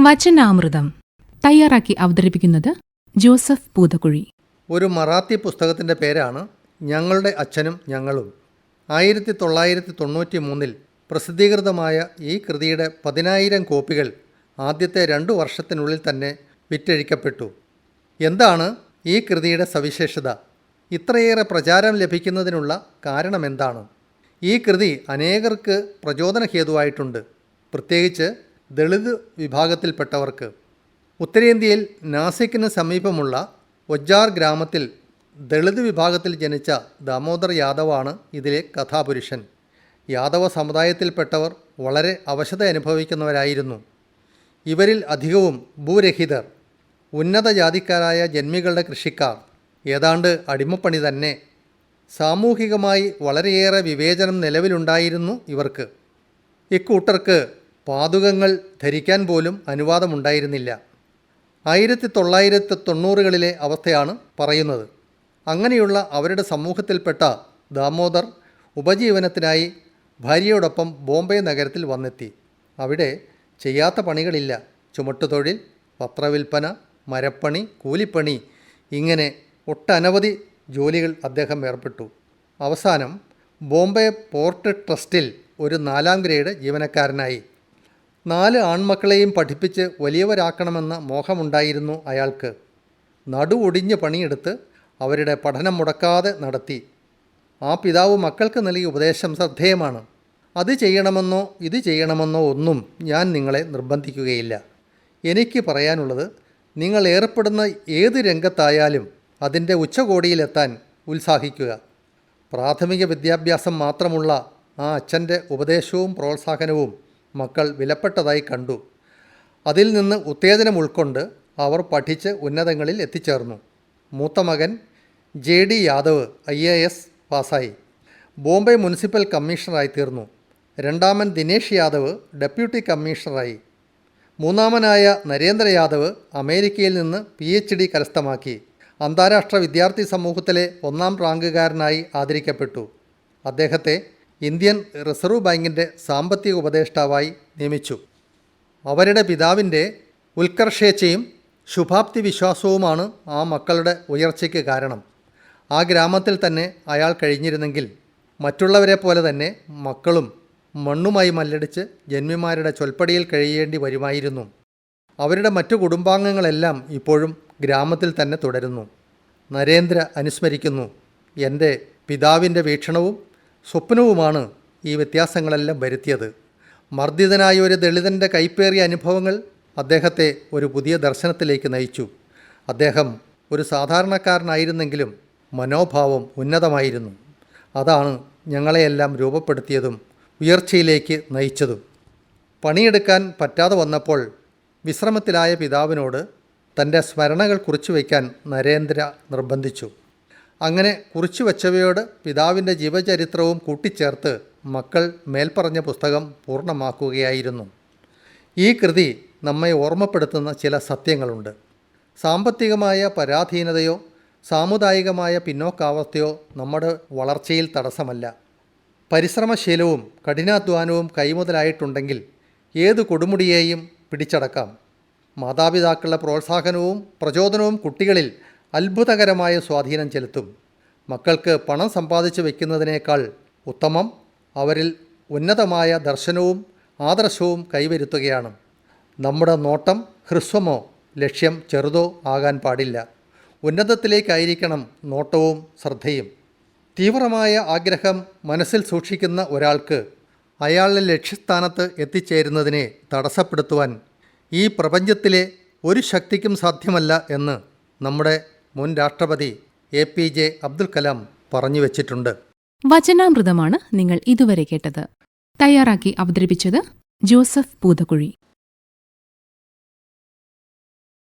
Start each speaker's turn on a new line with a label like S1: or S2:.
S1: വചനാമൃതം തയ്യാറാക്കി അവതരിപ്പിക്കുന്നത് ജോസഫ് പൂതക്കുഴി.
S2: ഒരു മറാത്തി പുസ്തകത്തിന്റെ പേരാണ് ഞങ്ങളുടെ അച്ഛനും ഞങ്ങളും. ആയിരത്തി തൊള്ളായിരത്തി തൊണ്ണൂറ്റി മൂന്നിൽ പ്രസിദ്ധീകൃതമായ ഈ കൃതിയുടെ പതിനായിരം കോപ്പികൾ ആദ്യത്തെ രണ്ടു വർഷത്തിനുള്ളിൽ തന്നെ വിറ്റഴിക്കപ്പെട്ടു. എന്താണ് ഈ കൃതിയുടെ സവിശേഷത? ഇത്രയേറെ പ്രചാരം ലഭിക്കുന്നതിനുള്ള കാരണമെന്താണ്? ഈ കൃതി അനേകർക്ക് പ്രചോദനഹേതുവായിട്ടുണ്ട്. പ്രത്യേകിച്ച് ദളിത് വിഭാഗത്തിൽപ്പെട്ടവർക്ക് ഉത്തരേന്ത്യയിൽ നാസിക്കിന് സമീപമുള്ള ഒജ്ജാർ ഗ്രാമത്തിൽ ദളിത് വിഭാഗത്തിൽ ജനിച്ച ദാമോദർ യാദവാണ് ഇതിലെ കഥാപുരുഷൻ. യാദവ സമുദായത്തിൽപ്പെട്ടവർ വളരെ അവശത അനുഭവിക്കുന്നവരായിരുന്നു. ഇവരിൽ അധികവും ഭൂരഹിതർ ഉന്നത ജാതിക്കാരായ ജന്മികളുടെ കൃഷിക്കാർ. ഏതാണ്ട് അടിമപ്പണി തന്നെ. സാമൂഹികമായി വളരെയേറെ വിവേചനം നിലവിലുണ്ടായിരുന്നു ഇവർക്ക്. ഇക്കൂട്ടർക്ക് പാതുകങ്ങൾ ധരിക്കാൻ പോലും അനുവാദമുണ്ടായിരുന്നില്ല. ആയിരത്തി തൊള്ളായിരത്തി തൊണ്ണൂറുകളിലെ അവസ്ഥയാണ് പറയുന്നത്. അങ്ങനെയുള്ള അവരുടെ സമൂഹത്തിൽപ്പെട്ട ദാമോദർ ഉപജീവനത്തിനായി ഭാര്യയോടൊപ്പം ബോംബെ നഗരത്തിൽ വന്നെത്തി. അവിടെ ചെയ്യാത്ത പണികളില്ല. ചുമട്ടുതൊഴിൽ പത്രവിൽപ്പന മരപ്പണി കൂലിപ്പണി ഇങ്ങനെ ഒട്ടനവധി ജോലികൾ അദ്ദേഹം ഏർപ്പെട്ടു. അവസാനം ബോംബെ പോർട്ട് ട്രസ്റ്റിൽ ഒരു നാലാം ഗ്രേഡ് ജീവനക്കാരനായി. നാല് ആൺമക്കളെയും പഠിപ്പിച്ച് വലിയവരാക്കണമെന്ന മോഹമുണ്ടായിരുന്നു അയാൾക്ക്. നടു ഒടിഞ്ഞ് പണിയെടുത്ത് അവരുടെ പഠനം മുടക്കാതെ നടത്തി. ആ പിതാവ് മക്കൾക്ക് നൽകിയ ഉപദേശം ശ്രദ്ധേയമാണ്. അത് ചെയ്യണമെന്നോ ഇത് ചെയ്യണമെന്നോ ഒന്നും ഞാൻ നിങ്ങളെ നിർബന്ധിക്കുകയില്ല. എനിക്ക് പറയാനുള്ളത് നിങ്ങൾ ഏർപ്പെടുന്ന ഏത് രംഗത്തായാലും അതിന്റെ ഉച്ചകോടിയിലെത്താൻ ഉത്സാഹിക്കുക. പ്രാഥമിക വിദ്യാഭ്യാസം മാത്രമുള്ള ആ അച്ഛന്റെ ഉപദേശവും പ്രോത്സാഹനവും മക്കൾ വിലപ്പെട്ടതായി കണ്ടു. അതിൽ നിന്ന് ഉത്തേജനം ഉൾക്കൊണ്ട് അവർ പഠിച്ച് ഉന്നതങ്ങളിൽ എത്തിച്ചേർന്നു. മൂത്ത മകൻ J D Yadav I A S പാസ്സായി. ബോംബെ മുനിസിപ്പൽ കമ്മീഷണറായി തീർന്നു. രണ്ടാമൻ ദിനേഷ് യാദവ് ഡെപ്യൂട്ടി കമ്മീഷണറായി. മൂന്നാമനായ നരേന്ദ്ര യാദവ് അമേരിക്കയിൽ നിന്ന് പി എച്ച് ഡി കരസ്ഥമാക്കി. അന്താരാഷ്ട്ര വിദ്യാർത്ഥി സമൂഹത്തിലെ ഒന്നാം റാങ്കുകാരനായി ആദരിക്കപ്പെട്ടു. അദ്ദേഹത്തെ ഇന്ത്യൻ റിസർവ് ബാങ്കിന്റെ സാമ്പത്തിക ഉപദേഷ്ടാവായി നിയമിച്ചു. അവരുടെ പിതാവിന്റെ ഉത്കർഷേച്ഛയും ശുഭാപ്തി വിശ്വാസവുമാണ് ആ മക്കളുടെ ഉയർച്ചയ്ക്ക് കാരണം. ആ ഗ്രാമത്തിൽ തന്നെ അയാൾ കഴിഞ്ഞിരുന്നെങ്കിൽ മറ്റുള്ളവരെ പോലെ തന്നെ മക്കളും മണ്ണുമായി മല്ലടിച്ച് ജന്മിമാരുടെ ചൊൽപ്പടിയിൽ കഴിയേണ്ടി വരുമായിരുന്നു. അവരുടെ മറ്റു കുടുംബാംഗങ്ങളെല്ലാം ഇപ്പോഴും ഗ്രാമത്തിൽ തന്നെ തുടരുന്നു. നരേന്ദ്ര അനുസ്മരിക്കുന്നു. എന്റെ പിതാവിന്റെ വീക്ഷണവും സ്വപ്നവുമാണ് ഈ വ്യത്യാസങ്ങളെല്ലാം വരുത്തിയത്. മർദ്ദിതനായ ഒരു ദളിതന്റെ കൈപ്പേറിയ അനുഭവങ്ങൾ അദ്ദേഹത്തെ ഒരു പുതിയ ദർശനത്തിലേക്ക് നയിച്ചു. അദ്ദേഹം ഒരു സാധാരണക്കാരനായിരുന്നെങ്കിലും മനോഭാവം ഉന്നതമായിരുന്നു. അതാണ് ഞങ്ങളെയെല്ലാം രൂപപ്പെടുത്തിയതും ഉയർച്ചയിലേക്ക് നയിച്ചതും. പണിയെടുക്കാൻ പറ്റാതെ വന്നപ്പോൾ വിശ്രമത്തിലായ പിതാവിനോട് തന്റെ സ്മരണകൾ കുറിച്ചു വയ്ക്കാൻ നരേന്ദ്ര നിർബന്ധിച്ചു. അങ്ങനെ കുറിച്ചു വച്ചവയോട് പിതാവിന്റെ ജീവചരിത്രവും കൂട്ടിച്ചേർത്ത് മക്കൾ മേൽപ്പറഞ്ഞ പുസ്തകം പൂർണമാക്കുകയായിരുന്നു. ഈ കൃതി നമ്മെ ഓർമ്മപ്പെടുത്തുന്ന ചില സത്യങ്ങളുണ്ട്. സാമ്പത്തികമായ പരാധീനതയോ സാമുദായികമായ പിന്നോക്കാവസ്ഥയോ നമ്മുടെ വളർച്ചയിൽ തടസ്സമല്ല. പരിശ്രമശീലവും കഠിനാധ്വാനവും കൈമുതലായിട്ടുണ്ടെങ്കിൽ ഏത് കൊടുമുടിയെയും പിടിച്ചടക്കാം. മാതാപിതാക്കളുടെ പ്രോത്സാഹനവും പ്രചോദനവും കുട്ടികളിൽ അത്ഭുതകരമായ സ്വാധീനം ചെലുത്തും. മക്കൾക്ക് പണം സമ്പാദിച്ചു വയ്ക്കുന്നതിനേക്കാൾ ഉത്തമം അവരിൽ ഉന്നതമായ ദർശനവും ആദർശവും കൈവരുത്തുകയാണ്. നമ്മുടെ നോട്ടം ഹ്രസ്വമോ ലക്ഷ്യം ചെറുതോ ആകാൻ പാടില്ല. ഉന്നതത്തിലേക്കായിരിക്കണം നോട്ടവും ശ്രദ്ധയും. തീവ്രമായ ആഗ്രഹം മനസ്സിൽ സൂക്ഷിക്കുന്ന ഒരാൾക്ക് അയാളുടെ ലക്ഷ്യസ്ഥാനത്ത് എത്തിച്ചേരുന്നതിനെ തടസ്സപ്പെടുത്തുവാൻ ഈ പ്രപഞ്ചത്തിലെ ഒരു ശക്തിക്കും സാധ്യമല്ല എന്ന് നമ്മുടെ മുൻ രാഷ്ട്രപതി A P J Abdul Kalam പറഞ്ഞു വച്ചിട്ടുണ്ട്.
S1: വചനാമൃതമാണ് നിങ്ങൾ ഇതുവരെ കേട്ടത്. തയ്യാറാക്കി അവതരിപ്പിച്ചത് ജോസഫ് പൂതക്കുഴി.